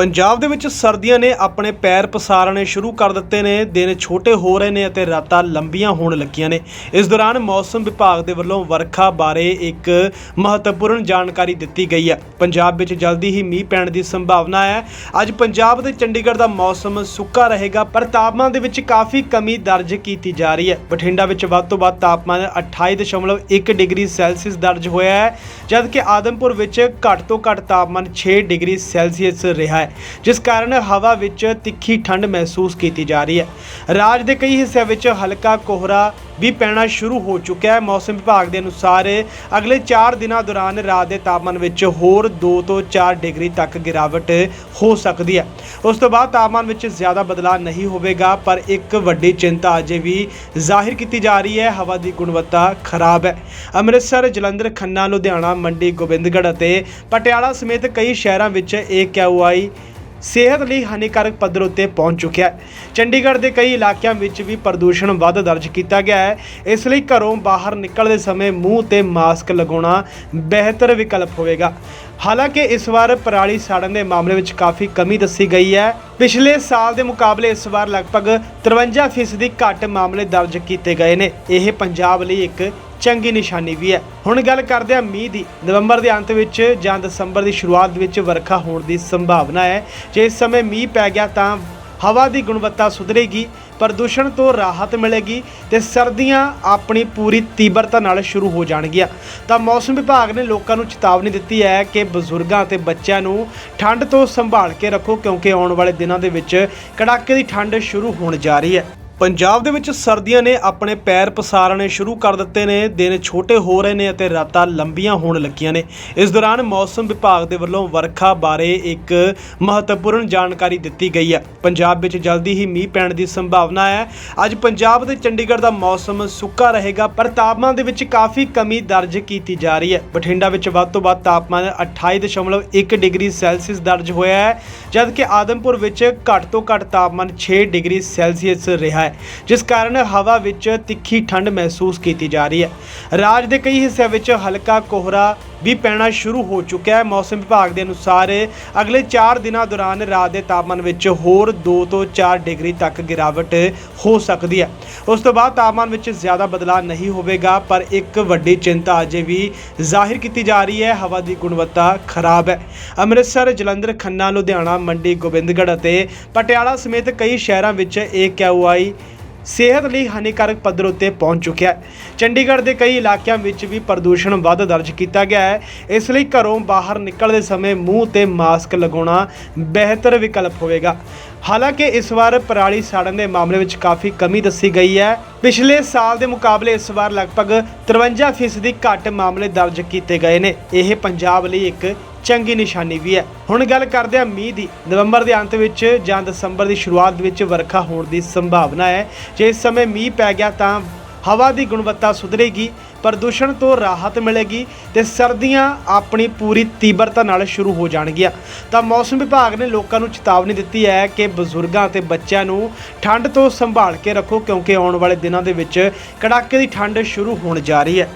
ਪੰਜਾਬ ਦੇ ਵਿੱਚ ਸਰਦੀਆਂ ਨੇ ਆਪਣੇ ਪੈਰ ਪਸਾਰਨੇ ਸ਼ੁਰੂ ਕਰ ਦਿੱਤੇ ਨੇ, ਦਿਨ ਛੋਟੇ ਹੋ ਰਹੇ ਨੇ ਅਤੇ ਰਾਤਾਂ ਲੰਬੀਆਂ ਹੋਣ ਲੱਗੀਆਂ ਨੇ। ਇਸ ਦੌਰਾਨ ਮੌਸਮ ਵਿਭਾਗ ਦੇ ਵੱਲੋਂ ਵਰਖਾ ਬਾਰੇ ਇੱਕ ਮਹੱਤਵਪੂਰਨ ਜਾਣਕਾਰੀ ਦਿੱਤੀ ਗਈ ਹੈ। ਪੰਜਾਬ ਵਿੱਚ ਜਲਦੀ ਹੀ ਮੀਂਹ ਪੈਣ ਦੀ ਸੰਭਾਵਨਾ ਹੈ। ਅੱਜ ਪੰਜਾਬ ਤੇ ਚੰਡੀਗੜ੍ਹ ਦਾ ਮੌਸਮ ਸੁੱਕਾ ਰਹੇਗਾ, ਪਰ ਤਾਪਮਾਨ ਦੇ ਵਿੱਚ ਕਾਫੀ ਕਮੀ ਦਰਜ ਕੀਤੀ ਜਾ ਰਹੀ ਹੈ। ਬਠਿੰਡਾ ਵਿੱਚ ਵੱਧ ਤੋਂ ਵੱਧ ਤਾਪਮਾਨ 28.1 ਡਿਗਰੀ ਸੈਲਸੀਅਸ ਦਰਜ ਹੋਇਆ ਹੈ, ਜਦਕਿ ਆਦਮਪੁਰ ਵਿੱਚ ਘੱਟ ਤੋਂ ਘੱਟ ਤਾਪਮਾਨ 6 ਡਿਗਰੀ ਸੈਲਸੀਅਸ ਰਿਹਾ ਹੈ। ਜਿਸ ਕਾਰਨ ਹਵਾ ਵਿੱਚ ਤਿੱਖੀ ਠੰਡ ਮਹਿਸੂਸ ਕੀਤੀ ਜਾ ਰਹੀ ਹੈ। ਰਾਜ ਦੇ ਕਈ ਹਿੱਸਿਆਂ ਵਿੱਚ ਹਲਕਾ ਕੋਹਰਾ ਵੀ ਪੈਣਾ ਸ਼ੁਰੂ ਹੋ ਚੁੱਕਿਆ ਹੈ। ਮੌਸਮ ਵਿਭਾਗ ਦੇ ਅਨੁਸਾਰ ਅਗਲੇ 4 ਦਿਨਾਂ ਦੌਰਾਨ ਰਾਤ ਦੇ ਤਾਪਮਾਨ ਵਿੱਚ ਹੋਰ 2 ਤੋਂ 4 ਡਿਗਰੀ ਤੱਕ ਗਿਰਾਵਟ ਹੋ ਸਕਦੀ ਹੈ। ਉਸ ਤੋਂ ਬਾਅਦ ਤਾਪਮਾਨ ਵਿੱਚ ਜ਼ਿਆਦਾ ਬਦਲਾਅ ਨਹੀਂ ਹੋਵੇਗਾ, ਪਰ ਇੱਕ ਵੱਡੀ ਚਿੰਤਾ ਅਜੇ ਵੀ ਜ਼ਾਹਿਰ ਕੀਤੀ ਜਾ ਰਹੀ ਹੈ। ਹਵਾ ਦੀ ਗੁਣਵੱਤਾ ਖਰਾਬ ਹੈ। ਅੰਮ੍ਰਿਤਸਰ, ਜਲੰਧਰ, ਖੰਨਾ, ਲੁਧਿਆਣਾ, ਮੰਡੀ, ਗੋਬਿੰਦਗੜ੍ਹ ਅਤੇ ਪਟਿਆਲਾ ਸਮੇਤ ਕਈ ਸ਼ਹਿਰਾਂ ਵਿੱਚ AQI ਸਿਹਤ ਲਈ ਹਾਨੀਕਾਰਕ ਪੱਧਰ ਉੱਤੇ ਪਹੁੰਚ ਚੁੱਕਿਆ ਹੈ। ਚੰਡੀਗੜ੍ਹ ਦੇ ਕਈ ਇਲਾਕਿਆਂ ਵਿੱਚ ਵੀ ਪ੍ਰਦੂਸ਼ਣ ਵੱਧ ਦਰਜ ਕੀਤਾ ਗਿਆ ਹੈ। ਇਸ ਲਈ ਘਰੋਂ ਬਾਹਰ ਨਿਕਲਦੇ ਸਮੇਂ ਮੂੰਹ ਤੇ ਮਾਸਕ ਲਗਾਉਣਾ ਬਿਹਤਰ ਵਿਕਲਪ ਹੋਵੇਗਾ। ਹਾਲਾਂਕਿ ਇਸ ਵਾਰ ਪਰਾਲੀ ਸਾੜਨ ਦੇ ਮਾਮਲੇ ਵਿੱਚ ਕਾਫੀ ਕਮੀ ਦੱਸੀ ਗਈ ਹੈ। ਪਿਛਲੇ ਸਾਲ ਦੇ ਮੁਕਾਬਲੇ ਇਸ ਵਾਰ ਲਗਭਗ 53% ਘੱਟ ਮਾਮਲੇ ਦਰਜ ਕੀਤੇ ਗਏ ਨੇ। ਇਹ ਪੰਜਾਬ ਲਈ ਇੱਕ ਚੰਗੀ ਨਿਸ਼ਾਨੀ ਵੀ ਹੈ। ਹੁਣ ਗੱਲ ਕਰਦੇ ਹਾਂ ਮੀਂਹ ਦੀ। ਨਵੰਬਰ ਦੇ ਅੰਤ ਵਿੱਚ ਜਾਂ ਦਸੰਬਰ ਦੀ ਸ਼ੁਰੂਆਤ ਵਿੱਚ ਵਰਖਾ ਹੋਣ ਦੀ ਸੰਭਾਵਨਾ ਹੈ। ਜੇ ਇਸ ਸਮੇਂ ਮੀਂਹ ਪੈ ਗਿਆ ਤਾਂ ਹਵਾ ਦੀ ਗੁਣਵੱਤਾ ਸੁਧਰੇਗੀ, ਪ੍ਰਦੂਸ਼ਣ ਤੋਂ ਰਾਹਤ ਮਿਲੇਗੀ ਤੇ ਸਰਦੀਆਂ ਆਪਣੀ ਪੂਰੀ ਤੀਬਰਤਾ ਨਾਲ ਸ਼ੁਰੂ ਹੋ ਜਾਣਗੀਆਂ। ਤਾਂ ਮੌਸਮ ਵਿਭਾਗ ਨੇ ਲੋਕਾਂ ਨੂੰ ਚੇਤਾਵਨੀ ਦਿੱਤੀ ਹੈ ਕਿ ਬਜ਼ੁਰਗਾਂ ਤੇ ਬੱਚਿਆਂ ਨੂੰ ਠੰਡ ਤੋਂ ਸੰਭਾਲ ਕੇ ਰੱਖੋ, ਕਿਉਂਕਿ ਆਉਣ ਵਾਲੇ ਦਿਨਾਂ ਦੇ ਵਿੱਚ ਕੜਾਕੇ ਦੀ ਠੰਡ ਸ਼ੁਰੂ ਹੋਣ ਜਾ ਰਹੀ ਹੈ। ਪੰਜਾਬ ਦੇ ਵਿੱਚ ਸਰਦੀਆਂ ਨੇ ਆਪਣੇ ਪੈਰ ਪਸਾਰਨੇ ਸ਼ੁਰੂ ਕਰ ਦਿੱਤੇ ਨੇ, ਦਿਨ ਛੋਟੇ ਹੋ ਰਹੇ ਨੇ ਅਤੇ ਰਾਤਾਂ ਲੰਬੀਆਂ ਹੋਣ ਲੱਗੀਆਂ ਨੇ। ਇਸ ਦੌਰਾਨ ਮੌਸਮ ਵਿਭਾਗ ਦੇ ਵੱਲੋਂ ਵਰਖਾ ਬਾਰੇ ਇੱਕ ਮਹੱਤਵਪੂਰਨ ਜਾਣਕਾਰੀ ਦਿੱਤੀ ਗਈ ਹੈ। ਪੰਜਾਬ ਵਿੱਚ ਜਲਦੀ ਹੀ ਮੀਂਹ ਪੈਣ ਦੀ ਸੰਭਾਵਨਾ ਹੈ। ਅੱਜ ਪੰਜਾਬ ਤੇ ਚੰਡੀਗੜ੍ਹ ਦਾ ਮੌਸਮ ਸੁੱਕਾ ਰਹੇਗਾ, ਪਰ ਤਾਪਮਾਨ ਦੇ ਵਿੱਚ ਕਾਫੀ ਕਮੀ ਦਰਜ ਕੀਤੀ ਜਾ ਰਹੀ ਹੈ। ਬਠਿੰਡਾ ਵਿੱਚ ਵੱਧ ਤੋਂ ਵੱਧ ਤਾਪਮਾਨ 28.1 ਡਿਗਰੀ ਸੈਲਸੀਅਸ ਦਰਜ ਹੋਇਆ ਹੈ, ਜਦਕਿ ਆਦਮਪੁਰ ਵਿੱਚ ਘੱਟ ਤੋਂ ਘੱਟ ਤਾਪਮਾਨ 6 ਡਿਗਰੀ ਸੈਲਸੀਅਸ ਰਿਹਾ ਹੈ। ਜਿਸ ਕਾਰਨ ਹਵਾ ਵਿੱਚ ਤਿੱਖੀ ਠੰਡ ਮਹਿਸੂਸ ਕੀਤੀ ਜਾ ਰਹੀ ਹੈ। ਰਾਜ ਦੇ ਕਈ ਹਿੱਸਿਆਂ ਵਿੱਚ ਹਲਕਾ ਕੋਹਰਾ ਵੀ ਪੈਣਾ ਸ਼ੁਰੂ ਹੋ ਚੁੱਕਿਆ ਹੈ। ਮੌਸਮ ਵਿਭਾਗ ਦੇ ਅਨੁਸਾਰ ਅਗਲੇ 4 ਦਿਨਾਂ ਦੌਰਾਨ ਰਾਤ ਦੇ ਤਾਪਮਾਨ ਵਿੱਚ ਹੋਰ 2 ਤੋਂ 4 ਡਿਗਰੀ ਤੱਕ ਗਿਰਾਵਟ ਹੋ ਸਕਦੀ ਹੈ। ਉਸ ਤੋਂ ਬਾਅਦ ਤਾਪਮਾਨ ਵਿੱਚ ਜ਼ਿਆਦਾ ਬਦਲਾਅ ਨਹੀਂ ਹੋਵੇਗਾ, ਪਰ ਇੱਕ ਵੱਡੀ ਚਿੰਤਾ ਅਜੇ ਵੀ ਜ਼ਾਹਿਰ ਕੀਤੀ ਜਾ ਰਹੀ ਹੈ। ਹਵਾ ਦੀ ਗੁਣਵੱਤਾ ਖਰਾਬ ਹੈ। ਅੰਮ੍ਰਿਤਸਰ, ਜਲੰਧਰ, ਖੰਨਾ, ਲੁਧਿਆਣਾ, ਮੰਡੀ, ਗੋਬਿੰਦਗੜ੍ਹ ਅਤੇ ਪਟਿਆਲਾ ਸਮੇਤ ਕਈ ਸ਼ਹਿਰਾਂ ਵਿੱਚ AQI ਸਿਹਤ ਲਈ ਹਾਨੀਕਾਰਕ ਪੱਧਰ ਉੱਤੇ ਪਹੁੰਚ ਚੁੱਕਿਆ ਹੈ। ਚੰਡੀਗੜ੍ਹ ਦੇ ਕਈ ਇਲਾਕਿਆਂ ਵਿੱਚ ਵੀ ਪ੍ਰਦੂਸ਼ਣ ਵੱਧ ਦਰਜ ਕੀਤਾ ਗਿਆ ਹੈ। ਇਸ ਲਈ ਘਰੋਂ ਬਾਹਰ ਨਿਕਲਦੇ ਸਮੇਂ ਮੂੰਹ ਤੇ ਮਾਸਕ ਲਗਾਉਣਾ ਬਿਹਤਰ ਵਿਕਲਪ ਹੋਵੇਗਾ। ਹਾਲਾਂਕਿ ਇਸ ਵਾਰ ਪਰਾਲੀ ਸਾੜਨ ਦੇ ਮਾਮਲੇ ਵਿੱਚ ਕਾਫੀ ਕਮੀ ਦੱਸੀ ਗਈ ਹੈ। ਪਿਛਲੇ ਸਾਲ ਦੇ ਮੁਕਾਬਲੇ ਇਸ ਵਾਰ ਲਗਭਗ 53% ਘੱਟ ਮਾਮਲੇ ਦਰਜ ਕੀਤੇ ਗਏ ਨੇ। ਇਹ ਪੰਜਾਬ ਲਈ ਇੱਕ ਚੰਗੀ ਨਿਸ਼ਾਨੀ ਵੀ ਹੈ। ਹੁਣ ਗੱਲ ਕਰਦੇ ਹਾਂ ਮੀਂਹ ਦੀ। ਨਵੰਬਰ ਦੇ ਅੰਤ ਵਿੱਚ ਜਾਂ ਦਸੰਬਰ ਦੀ ਸ਼ੁਰੂਆਤ ਵਿੱਚ ਵਰਖਾ ਹੋਣ ਦੀ ਸੰਭਾਵਨਾ ਹੈ। ਜੇ ਇਸ ਸਮੇਂ ਮੀਂਹ ਪੈ ਗਿਆ ਤਾਂ ਹਵਾ ਦੀ ਗੁਣਵੱਤਾ ਸੁਧਰੇਗੀ, ਪ੍ਰਦੂਸ਼ਣ ਤੋਂ ਰਾਹਤ ਮਿਲੇਗੀ ਤੇ ਸਰਦੀਆਂ ਆਪਣੀ ਪੂਰੀ ਤੀਬਰਤਾ ਨਾਲ ਸ਼ੁਰੂ ਹੋ ਜਾਣਗੀਆਂ। ਤਾਂ ਮੌਸਮ ਵਿਭਾਗ ਨੇ ਲੋਕਾਂ ਨੂੰ ਚੇਤਾਵਨੀ ਦਿੱਤੀ ਹੈ ਕਿ ਬਜ਼ੁਰਗਾਂ ਤੇ ਬੱਚਿਆਂ ਨੂੰ ਠੰਡ ਤੋਂ ਸੰਭਾਲ ਕੇ ਰੱਖੋ, ਕਿਉਂਕਿ ਆਉਣ ਵਾਲੇ ਦਿਨਾਂ ਦੇ ਵਿੱਚ ਕੜਾਕੇ ਦੀ ਠੰਡ ਸ਼ੁਰੂ ਹੋਣ ਜਾ ਰਹੀ ਹੈ।